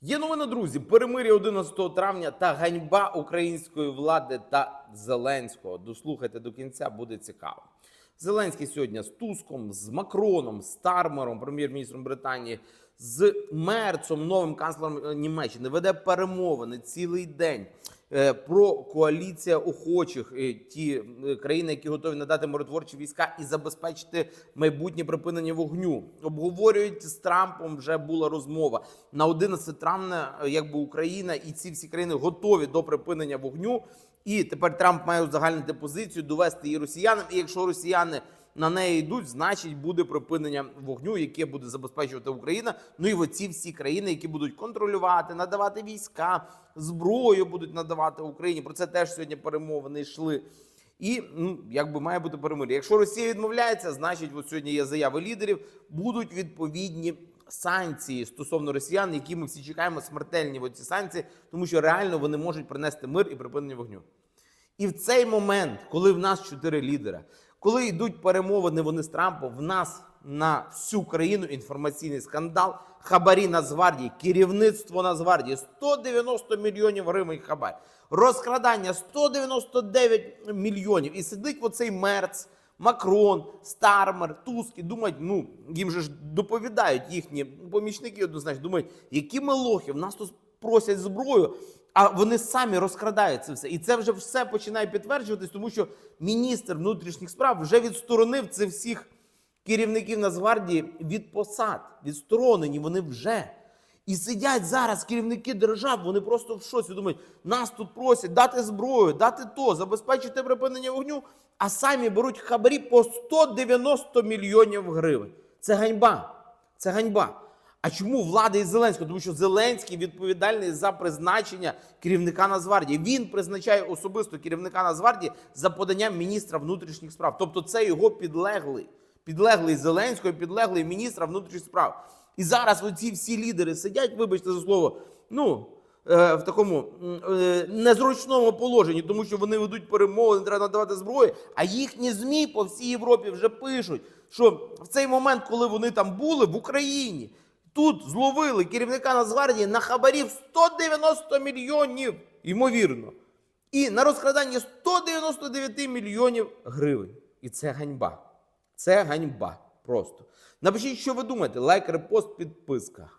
Є новина, друзі. Перемир'я 11 травня та ганьба української влади та Зеленського. Дослухайте до кінця, буде цікаво. Зеленський сьогодні з Туском, з Макроном, з Тармером, прем'єр-міністром Британії, з Мерцом, новим канцлером Німеччини, веде перемовини цілий день. Е, Про коаліція охочих, е, ті е, країни, які готові надати миротворчі війська і забезпечити майбутнє припинення вогню. Обговорюють з Трампом. Вже була розмова на 11 травня, якби Україна і ці всі країни готові до припинення вогню. І тепер Трамп має узагальнити позицію, довести її росіянам. І якщо росіяни на неї йдуть, значить буде припинення вогню, яке буде забезпечувати Україна. Ну і оці всі країни, які будуть контролювати, надавати війська, зброю будуть надавати Україні. Про це теж сьогодні перемовини йшли. І ну, якби має бути перемир'я. Якщо Росія відмовляється, значить, от сьогодні є заяви лідерів, будуть відповідні санкції стосовно росіян, які ми всі чекаємо, смертельні от ці санкції, тому що реально вони можуть принести мир і припинення вогню. І в цей момент, коли в нас чотири лідера, коли йдуть перемовини вони з Трампом, в нас на всю країну інформаційний скандал, хабарі Нацгвардії, керівництво Нацгвардії, 190 мільйонів гривень хабар, розкрадання 199 мільйонів. І сидить оцей мерц. Макрон, Стармер, Туск думають, ну їм же ж доповідають їхні помічники однозначно, думають, які ми лохи, в нас тут просять зброю, а вони самі розкрадають це все. І це вже все починає підтверджуватись, тому що міністр внутрішніх справ вже відсторонив цих всіх керівників Нацгвардії від посад, відсторонені вони вже. І сидять зараз керівники держав, вони просто в шоці думають, нас тут просять дати зброю, дати то, забезпечити припинення вогню, а самі беруть хабарі по 190 мільйонів гривень. Це ганьба. Це ганьба. А чому влада і Зеленського? Тому що Зеленський відповідальний за призначення керівника Нацгвардії. Він призначає особисто керівника Нацгвардії за поданням міністра внутрішніх справ. Тобто це його підлеглий, підлеглий Зеленського, підлеглий міністра внутрішніх справ. І зараз оці всі лідери сидять, вибачте за слово, ну е, в такому е, незручному положенні, тому що вони ведуть перемовини, треба надавати зброю. А їхні змі по всій Європі вже пишуть, що в цей момент, коли вони там були в Україні, тут зловили керівника Нацгвардії на хабарів 190 мільйонів, ймовірно, і на розкраданні 199 мільйонів гривень. І це ганьба. Це ганьба просто. Напишіть, що ви думаєте. Лайк, репост, підписка.